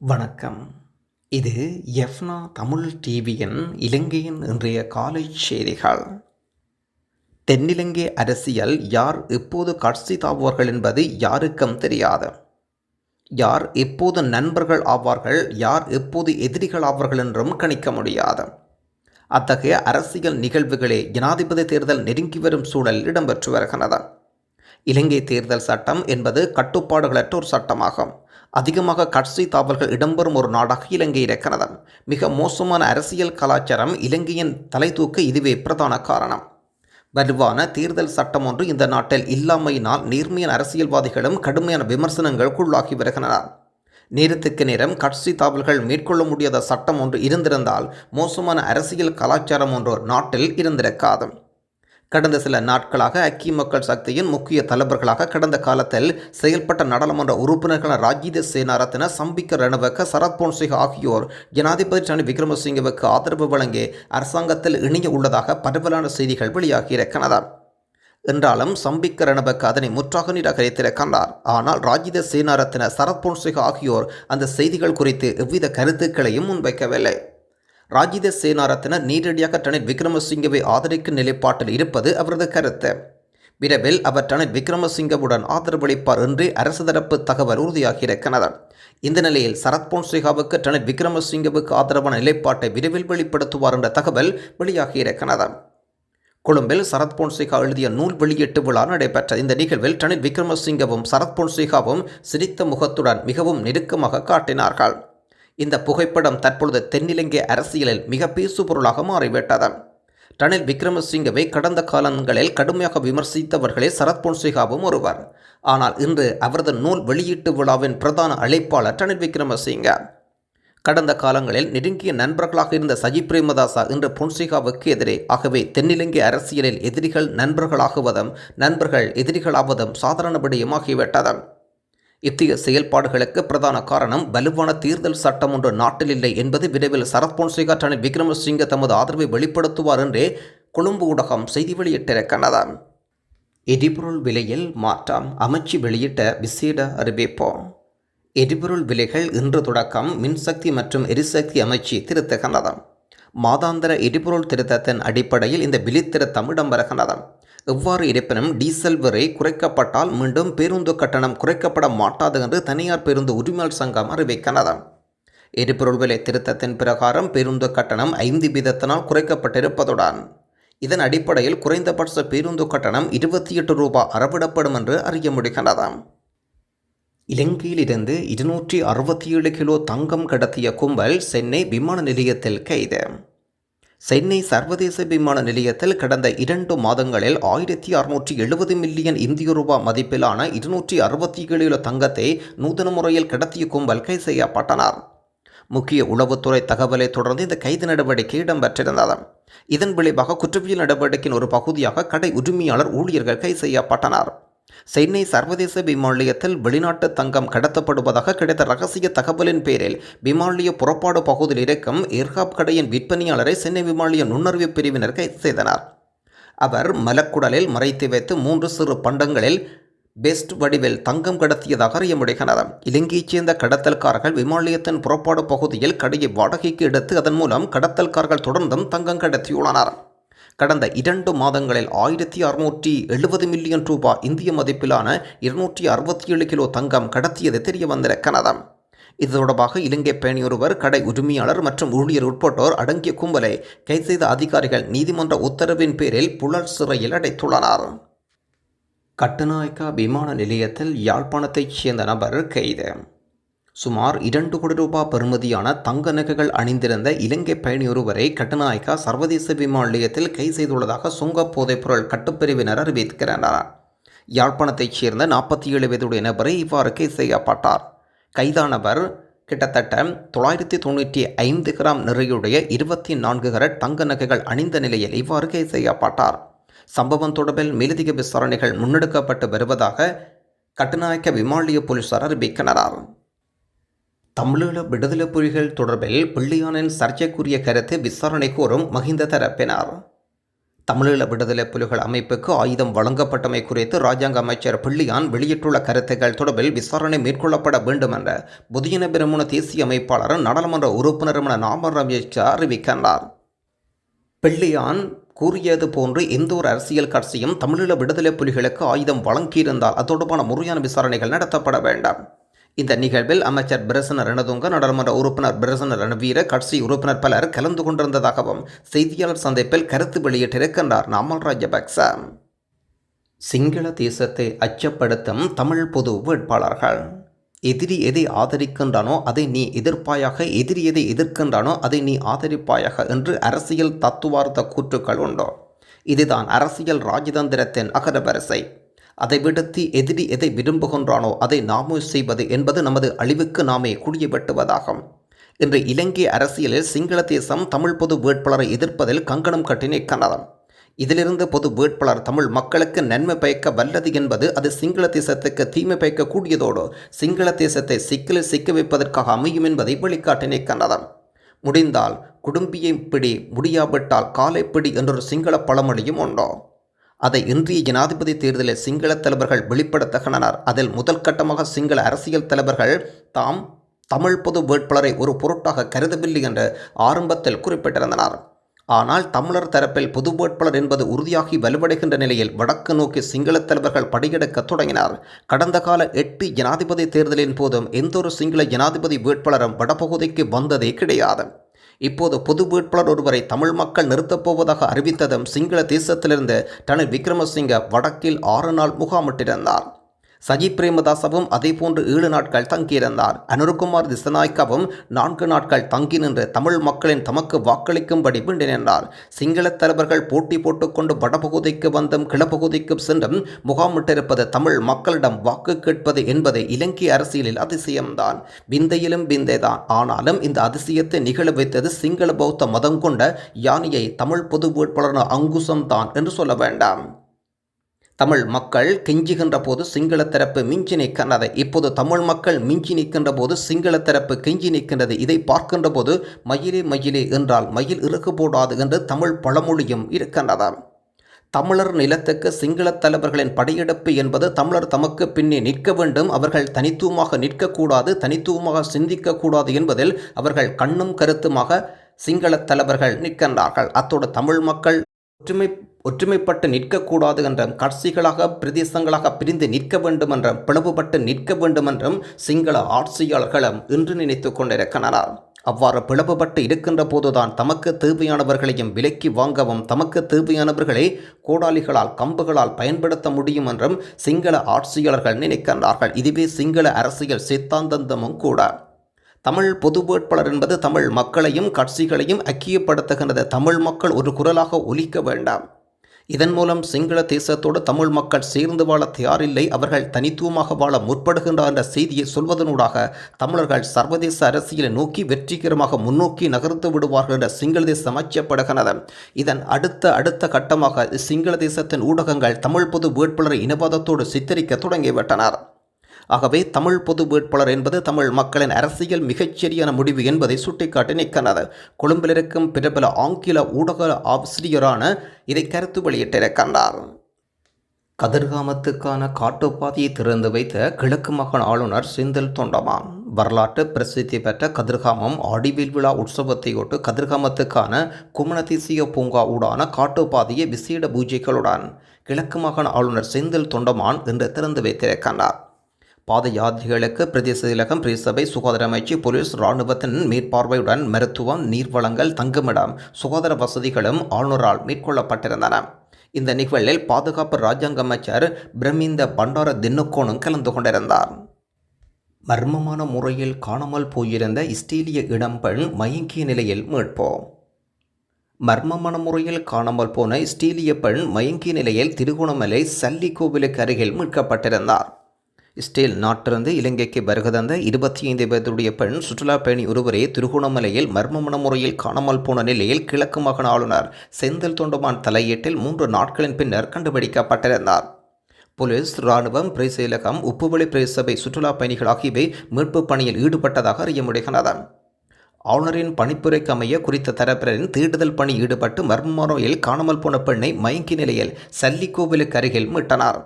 வணக்கம். இது எஃப்னா தமிழ் டிவியின் இலங்கையின் இன்றைய காலை செய்திகள். தென்னிலங்கை அரசியல் யார் எப்போது கட்சி தாவுவார்கள் என்பது யாருக்கும் தெரியாது. யார் எப்போது நண்பர்கள் ஆவார்கள் யார் எப்போது எதிரிகள் ஆவார்கள் என்றும் கணிக்க முடியாது. அத்தகைய அரசியல் நிகழ்வுகளே ஜனாதிபதி தேர்தல் நெருங்கி வரும் சூழல் இடம்பெற்று வருகிறது இலங்கை தேர்தல் சட்டம் என்பது கட்டுப்பாடுகளற்ற ஒரு சட்டமாகும். அதிகமாக கட்சி தாவல்கள் இடம்பெறும் ஒரு நாடாக இலங்கை இருக்கிறது. மிக மோசமான அரசியல் கலாச்சாரம் இலங்கையின் தலை தூக்க இதுவே பிரதான காரணம். வலுவான தேர்தல் சட்டம் ஒன்று இந்த நாட்டில் இல்லாமையினால் நேர்மையான அரசியல்வாதிகளும் கடுமையான விமர்சனங்களுக்குள்ளாகி வருகின்றனர். நேரத்துக்கு நேரம் கட்சி தாவல்கள் மேற்கொள்ள முடியாத சட்டம் ஒன்று இருந்திருந்தால் மோசமான அரசியல் கலாச்சாரம் ஒன்று நாட்டில் இருந்திருக்காது. கடந்த சில நாட்களாக ஐக்கிய மக்கள் சக்தியின் முக்கிய தலைவர்களாக கடந்த காலத்தில் செயல்பட்ட நாடாளுமன்ற உறுப்பினர்களான ராஜித சேனாரத்ன சம்பிக்க ரணவக்க சரத் பொன்சேக ஆகியோர் ஜனாதிபதி ரணில் விக்ரமசிங்கவுக்கு ஆதரவு வழங்கி அரசாங்கத்தில் இணைய உள்ளதாக பரவலான செய்திகள் வெளியாகியிருக்கின்றன. என்றாலும் சம்பிக்க ரணபக்க அதனை முற்றாக நிராகரித்திருக்கின்றார். ஆனால் ராஜித சேனாரத்ன சரத் பொன்சேக ஆகியோர் அந்த செய்திகள் குறித்து எவ்வித கருத்துக்களையும் முன்வைக்கவில்லை. ராஜித சேனாரத்தினர் நேரடியாக ரணில் விக்ரமசிங்கவை ஆதரிக்கும் நிலைப்பாட்டில் இருப்பது அவரது கருத்து. விரைவில் அவர் ரணில் விக்ரமசிங்கவுடன் ஆதரவளிப்பார் என்று அரசு தரப்பு தகவல் உறுதியாகியிருக்கிறது இந்த நிலையில் சரத் பொன்சேகாவுக்கு ரணில் விக்ரமசிங்கவுக்கு ஆதரவான நிலைப்பாட்டை விரைவில் வெளிப்படுத்துவார் என்ற தகவல் வெளியாகியிருக்கிறது கொழும்பில் சரத் பொன்சேகா எழுதிய நூல் வெளியீட்டு விழா நடைபெற்ற இந்த நிகழ்வில் ரணில் விக்ரமசிங்கவும் சரத் பொன்சேகாவும் சிரித்த முகத்துடன் மிகவும் நெருக்கமாக காட்டினார்கள். இந்த புகைப்படம் தற்பொழுது தென்னிலங்கை அரசியலில் மிக பேசுபொருளாக மாறிவிட்டது. ரணில் விக்ரமசிங்கவை கடந்த காலங்களில் கடுமையாக விமர்சித்தவர்களே சரத் பொன்சேகாவும் ஒருவர். ஆனால் இன்று அவரது நூல் வெளியீட்டு விழாவின் பிரதான அழைப்பாளர் ரணில் விக்ரமசிங்க. கடந்த காலங்களில் நெருங்கிய நண்பர்களாக இருந்த சஜி பிரேமதாசா இன்று பொன்சேகாவுக்கு எதிரே. ஆகவே தென்னிலங்கை அரசியலில் எதிரிகள் நண்பர்களாகுவதும் நண்பர்கள் எதிரிகளாவதும் சாதாரண விடயமாகிவிட்டது இத்தகைய செயல்பாடுகளுக்கு பிரதான காரணம் வலுவான தேர்தல் சட்டம் ஒன்று நாட்டில் இல்லை என்பது விரைவில் சரத் பொன்சேகா ரணில் விக்ரமசிங்க தமது ஆதரவை வெளிப்படுத்துவார் என்றே கொழும்பு ஊடகம் செய்தி வெளியிட்டிருக்கின்றது எரிபொருள் விலையில் மாற்றம் அமைச்சு வெளியிட்ட விசேட அறிவிப்பு. எரிபொருள் விலைகள் இன்று தொடக்கம் மின்சக்தி மற்றும் எரிசக்தி அமைச்சு திருத்துகின்றது மாதாந்திர எரிபொருள் திருத்தத்தின் அடிப்படையில் இந்த விலை திருத்தம் இடம்பெறுகின்றது எவ்வாறு இருப்பினும் டீசல் விலை குறைக்கப்பட்டால் மீண்டும் பேருந்து கட்டணம் குறைக்கப்பட மாட்டாது என்று தனியார் பேருந்து உரிமையாளர் சங்கம் அறிவிக்கிறது. எரிபொருள் விலை திருத்தத்தின் பிரகாரம் பேருந்து கட்டணம் ஐந்து வீதத்தினால் குறைக்கப்பட்டிருப்பதுடன் இதன் அடிப்படையில் குறைந்தபட்ச பேருந்து கட்டணம் இருபத்தி எட்டு ரூபாய் அறவிடப்படும் என்று அறிய முடிகின்றது இலங்கையிலிருந்து இருநூற்றி அறுபத்தி ஏழு கிலோ தங்கம் கடத்திய கும்பல் சென்னை விமான நிலையத்தில் கைது. சென்னை சர்வதேச விமான நிலையத்தில் கடந்த இரண்டு மாதங்களில் ஆயிரத்தி அறுநூற்றி எழுபது மில்லியன் இந்திய ரூபாய் மதிப்பிலான இருநூற்றி அறுபத்தி ஏழு கிலோ தங்கத்தை நூதன முறையில் கடத்திய கும்பல் கைது செய்யப்பட்டனர் முக்கிய உளவுத்துறை தகவலை தொடர்ந்து இந்த கைது நடவடிக்கை இடம்பெற்றிருந்தது. இதன் விளைவாக குற்றவியல் நடவடிக்கையின் ஒரு பகுதியாக கடை உரிமையாளர் ஊழியர்கள் கைது செய்யப்பட்டனர் சென்னை சர்வதேச விமானியத்தில் வெளிநாட்டு தங்கம் கடத்தப்படுவதாக கிடைத்த ரகசிய தகவலின் பேரில் விமானிய புறப்பாடு பகுதியில் இருக்கும் ஏர்காப் கடையின் விற்பனையாளரை சென்னை விமானிய நுண்ணறிவு பிரிவினர் கைது செய்தனர். அவர் மலக்குடலில் மறைத்து வைத்து மூன்று சிறு பண்டங்களில் பெஸ்ட் வடிவில் தங்கம் கடத்தியதாக அறிய முடிகிறது இலங்கையைச் சேர்ந்த கடத்தல்காரர்கள் விமானியத்தின் புறப்பாடு பகுதியில் கடையை வாடகைக்கு எடுத்து அதன் மூலம் கடத்தல்காரர்கள் தொடர்ந்தும் தங்கம் கடத்தியுள்ளனர். கடந்த இரண்டு மாதங்களில் ஆயிரத்தி அறுநூற்றி எழுபது மில்லியன் ரூபாய் இந்திய மதிப்பிலான இருநூற்றி அறுபத்தி ஏழு கிலோ தங்கம் கடத்தியது தெரிய வந்திருக்கிறது இது தொடர்பாக இலங்கை பயணியொருவர் கடை உரிமையாளர் மற்றும் ஊழியர் உட்பட்டோர் அடங்கிய கும்பலை கைது செய்த அதிகாரிகள் நீதிமன்ற உத்தரவின் பேரில் புலர் சிறையில் அடைத்துள்ளனர். கட்டுநாயக்கா விமான நிலையத்தில் யாழ்ப்பாணத்தைச் சேர்ந்த நபர் கைது. சுமார் இரண்டு கோடி ரூபாய் பெறுமதியான தங்க நகைகள் அணிந்திருந்த இலங்கை பயணியொருவரை கட்டுநாயக்கா சர்வதேச விமான நிலையத்தில் கைது செய்துள்ளதாக சுங்க போதைப்பொருள் கட்டுப்பிரிவினர் அறிவித்திருக்கிறார். யாழ்ப்பாணத்தைச் சேர்ந்த நாற்பத்தி ஏழு வயதுடைய நபரை இவ்வாறு கைது செய்யப்பட்டார். கைதானவர் கிட்டத்தட்ட தொள்ளாயிரத்தி தொண்ணூற்றி ஐந்து கிராம் நிறையுடைய இருபத்தி நான்கு கரட் தங்க நகைகள் அணிந்த நிலையில் இவ்வாறு கைது செய்யப்பட்டார். சம்பவம் தொடர்பில் மேலதிக விசாரணைகள் முன்னெடுக்கப்பட்டு வருவதாக கட்டுநாயக்க விமானிய போலீசார் அறிவிக்கின்றனர். தமிழீழ விடுதலை புலிகள் தொடர்பில் பிள்ளையானின் சர்ச்சைக்குரிய கருத்து விசாரணை கோரும் மஹிந்த தரப்பினர். தமிழீழ விடுதலை புலிகள் அமைப்புக்கு ஆயுதம் வழங்கப்பட்டமை குறித்து ராஜாங்க அமைச்சர் பிள்ளையான் வெளியிட்டுள்ள கருத்துக்கள் தொடர்பில் விசாரணை மேற்கொள்ளப்பட வேண்டும் என்ற புதியன பெருமுன தேசிய அமைப்பாளர் நாடாளுமன்ற உறுப்பினருமான நாம ரமேஷ் அறிவிக்கின்றார். பிள்ளையான் கூறியது போன்று எந்த ஒரு அரசியல் கட்சியும் தமிழீழ விடுதலை புலிகளுக்கு ஆயுதம் வழங்கியிருந்தால் அது தொடர்பான முறையான விசாரணைகள் நடத்தப்பட வேண்டாம். இந்த நிகழ்வில் அமைச்சர் பிரசன ரணதுங்க நாடாளுமன்ற உறுப்பினர் பிரசன ரணவீர கட்சி உறுப்பினர் பலர் கலந்து கொண்டிருந்ததாகவும் செய்தியாளர் சந்திப்பில் கருத்து வெளியிட்டிருக்கின்றார் நாமல் ராஜபக்ச. சிங்கள தேசத்தை அச்சப்படுத்தும் தமிழ் பொது வேட்பாளர்கள். எதிரி எதை ஆதரிக்கின்றானோ அதை நீ எதிர்ப்பாயாக எதிரி எதை எதிர்க்கின்றானோ அதை நீ ஆதரிப்பாயாக என்று அரசியல் தத்துவார்த்த கூற்றுக்கள் உண்டோ. இதுதான் அரசியல் ராஜதந்திரத்தின் அகரவரிசை. அதை விடுத்தி எதிரி எதை விரும்புகின்றானோ அதை நாமும் செய்வது என்பது நமது அழிவுக்கு நாமே குடிய வெட்டுவதாகும் இன்று இலங்கை அரசியலில் சிங்கள தேசம் தமிழ் பொது வேட்பாளரை எதிர்ப்பதில் கங்கணம் கட்டினை கன்னதம் இதிலிருந்து பொது வேட்பாளர் தமிழ் மக்களுக்கு நன்மை பயக்க வல்லது என்பது அது சிங்கள தேசத்துக்கு தீமை பயக்கக்கூடியதோடு சிங்கள தேசத்தை சிக்கலில் சிக்க வைப்பதற்காக அமையும் என்பதை வெளிக்காட்டினை கன்னதம் முடிந்தால் குடும்பியை பிடி முடியாவிட்டால் காலை பிடி என்றொரு சிங்கள பழமொழியும் உண்டோ? அதை இன்றைய ஜனாதிபதி தேர்தலில் சிங்கள தலைவர்கள் வெளிப்படுத்துகின்றனர் அதில் முதல் கட்டமாக சிங்கள அரசியல் தலைவர்கள் தாம் தமிழ் பொது வேட்பாளரை ஒரு பொருட்டாக கருதவில்லை என்று ஆரம்பத்தில் குறிப்பிட்டிருந்தனர். ஆனால் தமிழர் தரப்பில் பொது வேட்பாளர் என்பது உறுதியாகி வலுவடைகின்ற நிலையில் வடக்கு நோக்கி சிங்கள தலைவர்கள் படியெடுக்க தொடங்கினார். கடந்த கால எட்டு ஜனாதிபதி தேர்தலின் போதும் எந்தொரு சிங்கள ஜனாதிபதி வேட்பாளரும் வடபகுதிக்கு வந்ததே கிடையாது. இப்போது பொது வேட்பாளர் ஒருவரை தமிழ் மக்கள் நிறுத்தப் போவதாக அறிவித்ததும் சிங்கள தேசத்திலிருந்து ரணில் விக்ரமசிங்க வடக்கில் ஆறு நாள் முகாமிட்டிருந்தார். சஜித் பிரேமதாசவும் அதேபோன்று ஏழு நாட்கள் தங்கியிருந்தார். அனுருகுமார் திசநாய்க்காவும் நான்கு நாட்கள் தங்கி நின்று தமிழ் மக்களின் தமக்கு வாக்களிக்கும்படி வேண்டி நின்றார். சிங்கள தலைவர்கள் போட்டி போட்டுக்கொண்டு வடபகுதிக்கு வந்தும் கிழப்பகுதிக்கும் சென்றும் முகாமிட்டிருப்பது தமிழ் மக்களிடம் வாக்கு கேட்பது என்பது இலங்கை அரசியலில் அதிசயம்தான். விந்தையிலும் விந்தைதான். ஆனாலும் இந்த அதிசயத்தை நிகழ வைத்தது சிங்கள பௌத்த மதம் கொண்ட யானையை தமிழ் பொது வேட்பாளர் அங்குசம்தான் என்று சொல்ல வேண்டாம். தமிழ் மக்கள் கெஞ்சுகின்ற போது சிங்கள தரப்பு மிஞ்சி நிற்கின்றது. இப்போது தமிழ் மக்கள் மிஞ்சி நிற்கின்ற போது சிங்கள தரப்பு கெஞ்சி நிற்கின்றது. இதை பார்க்கின்ற போது மயிலே மயிலே என்றால் மயில் இருக்கு போடாது என்று தமிழ் பழமொழியும் இருக்கின்றதாம். தமிழர் நிலத்துக்கு சிங்கள தலைவர்களின் படையெடுப்பு என்பது தமிழர் தமக்கு பின்னே நிற்க வேண்டும். அவர்கள் தனித்துவமாக நிற்கக்கூடாது தனித்துவமாக சிந்திக்கக்கூடாது என்பதில் அவர்கள் கண்ணும் கருத்துமாக சிங்கள தலைவர்கள் நிற்கின்றார்கள். அத்தோடு தமிழ் மக்கள் ஒற்றுமை ஒற்றுமைப்பட்டு நிற்கக்கூடாது என்றும் கட்சிகளாக பிரதேசங்களாக பிரிந்து நிற்க வேண்டும் என்றும் பிளவுபட்டு நிற்க வேண்டும் என்றும் சிங்கள ஆட்சியாளர்களும் இன்று நினைத்து கொண்டிருக்கின்றனர். அவ்வாறு பிளவுபட்டு இருக்கின்ற போதுதான் தமக்கு தேவையானவர்களையும் விலைக்கு வாங்கவும் தமக்கு தேவையானவர்களை கோடாளிகளால் கம்புகளால் பயன்படுத்த முடியும் என்றும் சிங்கள ஆட்சியாளர்கள் நினைக்கின்றார்கள். இதுவே சிங்கள அரசியல் சித்தாந்தந்தமும் கூட. தமிழ் பொது வேட்பாளர் என்பது தமிழ் மக்களையும் கட்சிகளையும் ஐக்கியப்படுத்துகின்றது தமிழ் மக்கள் ஒரு குரலாக ஒலிக்க வேண்டாம். இதன் மூலம் சிங்கள தேசத்தோடு தமிழ் மக்கள் சேர்ந்து வாழ தயாரில்லை. அவர்கள் தனித்துவமாக வாழ முற்படுகின்றார் என்ற செய்தியை சொல்வதனூடாக தமிழர்கள் சர்வதேச அரசியலை நோக்கி வெற்றிகரமாக முன்னோக்கி நகர்த்து விடுவார்கள் என்ற சிங்கள தேசம் அச்சப்படுகிறது இதன் அடுத்த அடுத்த கட்டமாக சிங்கள தேசத்தின் ஊடகங்கள் தமிழ் பொது வேட்பாளரை இனவாதத்தோடு சித்தரிக்க தொடங்கிவிட்டனர். ஆகவே தமிழ் பொது வேட்பாளர் என்பது தமிழ் மக்களின் அரசியல் மிகச்சரியான முடிவு என்பதை சுட்டிக்காட்டி நிற்கிறது கொழும்பில் இருக்கும் பிரபல ஆங்கில ஊடக ஆசிரியரான இதை கருத்து வெளியிட்டிருக்கின்றார். கதிர்காமத்துக்கான காட்டுப்பாதையை திறந்து வைத்த கிழக்கு மாகாண ஆளுநர் செந்தில் தொண்டமான். வரலாற்று பிரசித்தி பெற்ற கதிர்காமம் ஆடிவில் விழா உற்சவத்தையொட்டு கதிர்காமத்துக்கான குமணதேசிய பூங்கா ஊடான காட்டுப்பாதையை விசேட பூஜைகளுடன் கிழக்கு மாகாண ஆளுநர் செந்தில் தொண்டமான் இன்று திறந்து வைத்திருக்கின்றார். பாத யாத்திரைகளுக்கு பிரதேச செயலகம் பிரதேசபை சுகாதார அமைச்சு போலீஸ் இராணுவத்தின் மேற்பார்வையுடன் மருத்துவம் நீர்வளங்கள் தங்குமிடம் சுகாதார வசதிகளும் ஆளுநரால் மேற்கொள்ளப்பட்டிருந்தன. இந்த நிகழ்வில் பாதுகாப்பு ராஜாங்க அமைச்சர் பிரமிந்த பண்டார தின்னுக்கோனும் கலந்து கொண்டிருந்தார். மர்மமான முறையில் காணாமல் போயிருந்த இஸ்ரேலிய இடம்பெண் மயங்கிய நிலையில் மீட்போம். மர்மமான முறையில் காணாமல் போன இஸ்ரேலிய பெண் மயங்கிய நிலையில் திருகோணமலை சல்லி கோவிலுக்கு அருகில் மீட்கப்பட்டிருந்தார். இஸ்ரேல் நாட்டிலிருந்து இலங்கைக்கு வருகை தந்த இருபத்தி ஐந்து பேருடைய பெண் சுற்றுலா பயணி ஒருவரே திருகோணமலையில் மர்மமான முறையில் காணாமல் போன நிலையில் கிழக்கு மாகாண ஆளுநர் செந்தில் தொண்டமான் தலையீட்டில் மூன்று நாட்களின் பின்னர் கண்டுபிடிக்கப்பட்டிருந்தார். போலீஸ் இராணுவம் பிரேசேலகம் உப்புவெளி பிரேசபை சுற்றுலா பயணிகள் ஆகியவை மீட்பு பணியில் ஈடுபட்டதாக அறிய முடிகிறது ஆளுநரின் பணிப்புரைக்கு அமைய குறித்த தரப்பினரின் தேடுதல் பணி ஈடுபட்டு மர்மமுறையில் காணாமல் போன பெண்ணை மயங்கி நிலையில் சல்லிக்கோவிலுக்கு அருகில் மீட்டனர்.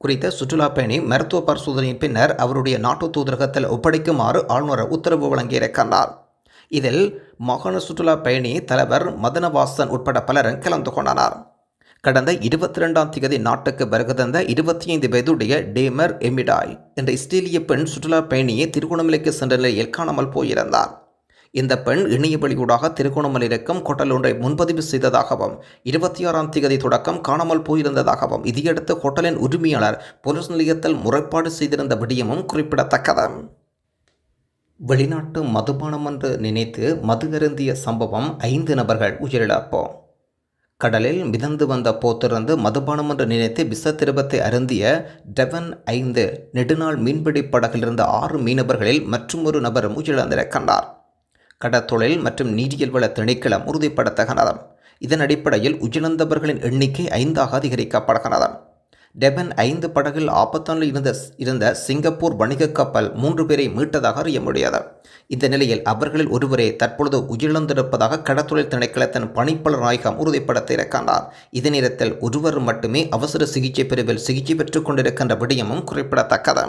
குறித்த சுற்றுலா பயணி மருத்துவ பரிசோதனையின் பின்னர் அவருடைய நாட்டு தூதரகத்தில் ஒப்படைக்குமாறு ஆளுநர் உத்தரவு வழங்கியிருக்கின்றார் இதில் மாகாண சுற்றுலா பயணி தலைவர் மதனவாசன் உட்பட பலரும் கலந்து கொண்டனர். கடந்த இருபத்தி ரெண்டாம் தேதி நாட்டுக்கு வருகை தந்த இருபத்தி ஐந்து வயதுடைய டேமர் எமிடாய் என்ற இஸ்ரேலிய பெண் சுற்றுலா பயணியை திருகோணமலைக்கு சென்ற நிலையில் காணாமல் போயிருந்தார். இந்த பெண் இணையவழியூடாக திருகோணமலை இருக்கும் கொட்டல் ஒன்றை முன்பதிவு செய்ததாகவும் இருபத்தி ஆறாம் தேதி தொடக்கம் காணாமல் போயிருந்ததாகவும் இதையடுத்து ஹோட்டலின் உரிமையாளர் போலீஸ் நிலையத்தில் முறைப்பாடு செய்திருந்த விடயமும் குறிப்பிடத்தக்கது. வெளிநாட்டு மதுபானம் என்று நினைத்து மது அருந்திய சம்பவம் ஐந்து நபர்கள் உயிரிழப்போ. கடலில் மிதந்து வந்த போத்திருந்து மதுபானம் என்று நினைத்து விஷத்திருபத்தை அருந்திய டெவன் ஐந்து நெடுநாள் மீன்பிடி படகில் இருந்த ஆறு மீனவர்களில் மற்றொரு நபரும் உயிரிழந்திருக்கின்றார். கடற்தொழில் மற்றும் நீரியல் வள திணைக்களம் உறுதிப்படுத்துகிறது இதன் அடிப்படையில் உயிரிழந்தவர்களின் எண்ணிக்கை ஐந்தாக அதிகரிக்கப்படுகிறது டெபன் ஐந்து படகில் ஆபத்தானில் இருந்த இருந்த சிங்கப்பூர் வணிக கப்பல் மூன்று பேரை மீட்டதாக அறிய முடியாது. இந்த நிலையில் அவர்களில் ஒருவரே தற்பொழுது உயிரிழந்திருப்பதாக கடத்தொழில் திணைக்களத்தின் பணிப்பாளர் நாயகம் உறுதிப்படுத்தியிருக்கின்றார். இதே நேரத்தில் ஒருவர் மட்டுமே அவசர சிகிச்சை பிரிவில் சிகிச்சை பெற்றுக் கொண்டிருக்கின்ற விடயமும் குறிப்பிடத்தக்கது.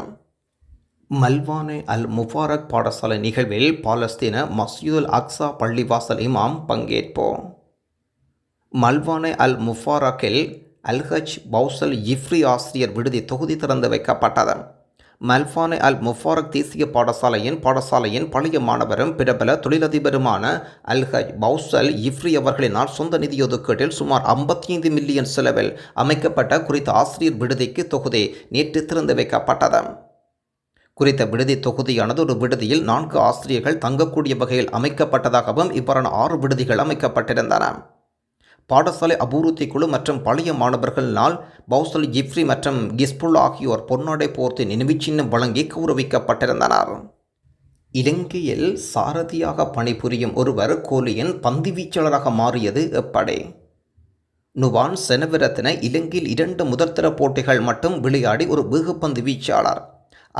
மல்வானே அல் முபாரக் பாடசாலை நிகழ்வில் பாலஸ்தீன மஸ்யூல் அக்ஸா பள்ளிவாசல் இமாம் பங்கேற்போம். மல்வானே அல் முஃபாரக்கில் அல்ஹஜ் பௌசல் இஃப்ரி ஆசிரியர் விடுதி தொகுதி திறந்து வைக்கப்பட்டது. மல்பானே அல் முஃபாரக் தேசிய பாடசாலையின் பாடசாலையின் பழைய மாணவரும் பிரபல தொழிலதிபருமான அல்ஹஜ் பௌசல் இஃப்ரி அவர்களினால் சொந்த நிதி ஒதுக்கீட்டில் சுமார் ஐம்பத்தி ஐந்து மில்லியன் செலவில் அமைக்கப்பட்ட குறித்த ஆசிரியர் விடுதிக்கு தொகுதி நேற்று திறந்து வைக்கப்பட்டது. குறித்த விடுதி தொகுதியானது ஒரு விடுதியில் நான்கு ஆசிரியர்கள் தங்கக்கூடிய வகையில் அமைக்கப்பட்டதாகவும் இவ்வாறான ஆறு விடுதிகள் அமைக்கப்பட்டிருந்தன. பாடசாலை அபிவிருத்தி குழு மற்றும் பழைய மாணவர்களினால் பௌசல் ஜிப்ரி மற்றும் கிஸ்புல் ஆகியோர் பொன்னாடை போர்த்து நினைவுச்சின்னம் வழங்கி கௌரவிக்கப்பட்டிருந்தனர். இலங்கையில் சாரதியாக பணிபுரியும் ஒருவர் கோலியின் பந்து வீச்சாளராக மாறியது எப்படி? நுவான் செனவிரத்தின இலங்கையில் இரண்டு முதற்தர போட்டிகள் மட்டும் விளையாடி ஒரு வேகப்பந்து வீச்சாளர்.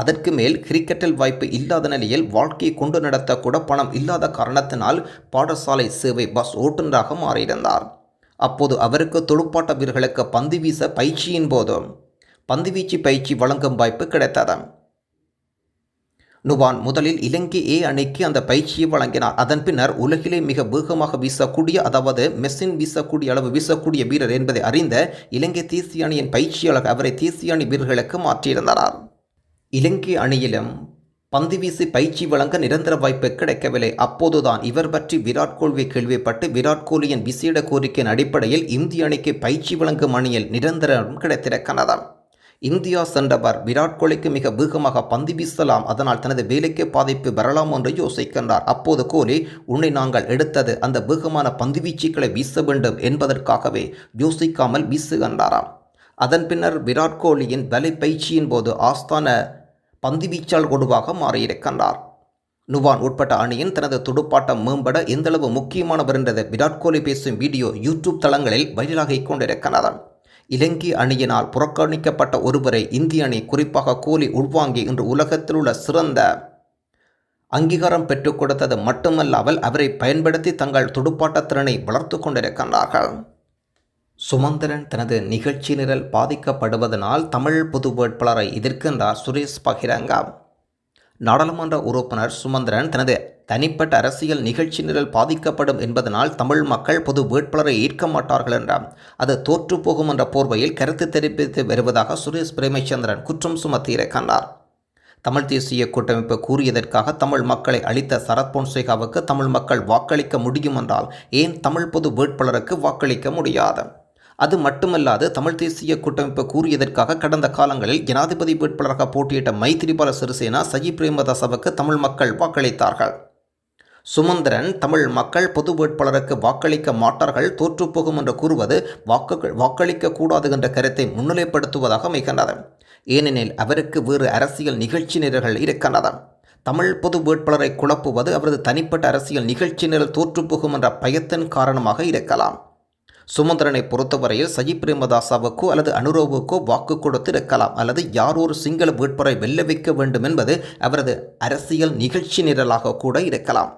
அதற்கு மேல் கிரிக்கெட்டில் வாய்ப்பு இல்லாத நிலையில் வாழ்க்கையை கொண்டு நடத்த கூட பணம் இல்லாத காரணத்தினால் பாடசாலை சேவை பஸ் ஓட்டுநராக மாறியிருந்தார். அப்போது அவருக்கு துடுப்பாட்ட வீரர்களுக்கு பந்து வீச பயிற்சியின் போதும் பந்துவீச்சு பயிற்சி வழங்கும் வாய்ப்பு கிடைத்தது. நுவான் முதலில் இலங்கை ஏ அணிக்கு அந்த பயிற்சியை வழங்கினார். அதன் பின்னர் உலகிலே மிக வேகமாக வீசக்கூடிய அதாவது மெஷின் வீசக்கூடிய அளவு வீசக்கூடிய வீரர் என்பதை அறிந்த இலங்கை தேசிய அணியின் பயிற்சியாளர் அவரை தேசிய அணி வீரர்களுக்கு மாற்றியிருந்தனர் இலங்கை அணியிலும் பந்து வீசி பயிற்சி வழங்க நிரந்தர வாய்ப்பு கிடைக்கவில்லை. அப்போதுதான் இவர் பற்றி விராட் கோலி கேள்விப்பட்டு விராட் கோலியின் விசேட கோரிக்கையின் அடிப்படையில் இந்திய அணிக்கு பயிற்சி வழங்கும் அணியில் நிரந்தரம் கிடைத்திருக்கிறது இந்தியா சென்றவர் விராட் கோலிக்கு மிக வேகமாக பந்து வீசலாம். அதனால் தனது வேலைக்கு பாதிப்பு வரலாம் என்று யோசிக்கின்றார். அப்போது கோலி உன்னை நாங்கள் எடுத்தது அந்த வேகமான பந்து வீச்சுக்களை வீச வேண்டும் என்பதற்காகவே யோசிக்காமல் வீசுகின்றாராம் அதன் பின்னர் விராட் கோலியின் வலை பயிற்சியின் போது ஆஸ்தான பந்து வீச்சால் கொடுவாக மாறியிருக்கின்றார் நுவான் உட்பட்ட அணியின் தனது துடுப்பாட்டம் மேம்பட எந்தளவு முக்கியமானவர் என்றது விராட் கோலி பேசும் வீடியோ யூடியூப் தளங்களில் வைரலாகிக் கொண்டிருக்கிறது இலங்கை அணியினால் புறக்கணிக்கப்பட்ட ஒருவரை இந்திய அணி குறிப்பாக கோலி உள்வாங்கி இன்று உலகத்தில் உள்ள சிறந்த அங்கீகாரம் பெற்றுக் கொடுத்தது மட்டுமல்லாமல் அவரை பயன்படுத்தி தங்கள் துடுப்பாட்ட திறனை வளர்த்து கொண்டிருக்கின்றார்கள் சுமந்திரன் தனது நிகழ்ச்சி நிரல் பாதிக்கப்படுவதனால் தமிழ் பொது வேட்பாளரை எதிர்க்கின்றார் சுரேஷ் பகிரங்கா. நாடாளுமன்ற உறுப்பினர் சுமந்திரன் தனது தனிப்பட்ட அரசியல் நிகழ்ச்சி நிரல் பாதிக்கப்படும் என்பதனால் தமிழ் மக்கள் பொது வேட்பாளரை ஈர்க்க மாட்டார்கள் என்றார். அது தோற்றுப்போகும் என்ற போர்வையில் கருத்து தெரிவித்து வருவதாக சுரேஷ் பிரேமச்சந்திரன் குற்றம் சுமத்தியிருக்கின்றார் தமிழ் தேசிய கூட்டமைப்பு கூறியதற்காக தமிழ் மக்களை அளித்த சரத் பொன்சேகாவுக்கு தமிழ் மக்கள் வாக்களிக்க முடியும் என்றால் ஏன் தமிழ் பொது வேட்பாளருக்கு வாக்களிக்க முடியாது? அது மட்டுமல்லாது தமிழ் தேசிய கூட்டமைப்பு கூறியதற்காக கடந்த காலங்களில் ஜனாதிபதி வேட்பாளராக போட்டியிட்ட மைத்திரிபால சிறிசேனா சஜி பிரேமதாசவுக்கு தமிழ் மக்கள் வாக்களித்தார்கள். சுமந்திரன் தமிழ் மக்கள் பொது வேட்பாளருக்கு வாக்களிக்க மாட்டார்கள் தோற்றுப்போகும் என்று கூறுவது வாக்கு வாக்களிக்க கூடாது என்ற கருத்தை முன்னிலைப்படுத்துவதாக அமைகின்றது. ஏனெனில் அவருக்கு வேறு அரசியல் நிகழ்ச்சி நிரல்கள் இருக்கின்றன. தமிழ் பொது வேட்பாளரை குழப்புவது அவரது தனிப்பட்ட அரசியல் நிகழ்ச்சி நிரல் தோற்றுப்போகும் என்ற பயத்தின் காரணமாக இருக்கலாம். சுமந்திரனை பொறுத்தவரையில் சஜி பிரேமதாசாவுக்கோ அல்லது அனுரோவுக்கோ வாக்கு கொடுத்து இருக்கலாம் அல்லது யார் ஒரு சிங்கள வேட்பாளரை வெல்ல வைக்க வேண்டும் என்பது அவரது அரசியல் நிகழ்ச்சி நிரலாக கூட இருக்கலாம்.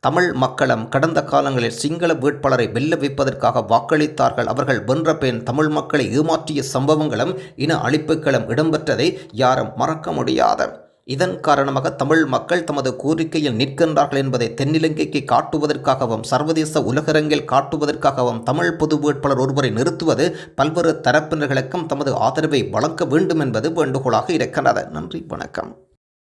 தமிழ் மக்களும் கடந்த காலங்களில் சிங்கள வேட்பாளரை வெல்ல வைப்பதற்காக வாக்களித்தார்கள். அவர்கள் வென்ற பின் தமிழ் மக்களை ஏமாற்றிய சம்பவங்களும் இன அழிப்புகளும் இடம்பெற்றதை யாரும் மறக்க முடியாது. இதன் காரணமாக தமிழ் மக்கள் தமது கோரிக்கையில் நிற்கின்றார்கள் என்பதை தென்னிலங்கைக்கு காட்டுவதற்காகவும் சர்வதேச உலகரங்கில் காட்டுவதற்காகவும் தமிழ் பொது வேட்பாளர் ஒருவரை நிறுத்துவது பல்வேறு தரப்பினர்களுக்கும் தமது ஆதரவை வழங்க வேண்டும் என்பது வேண்டுகோளாக இருக்கின்றது நன்றி வணக்கம்.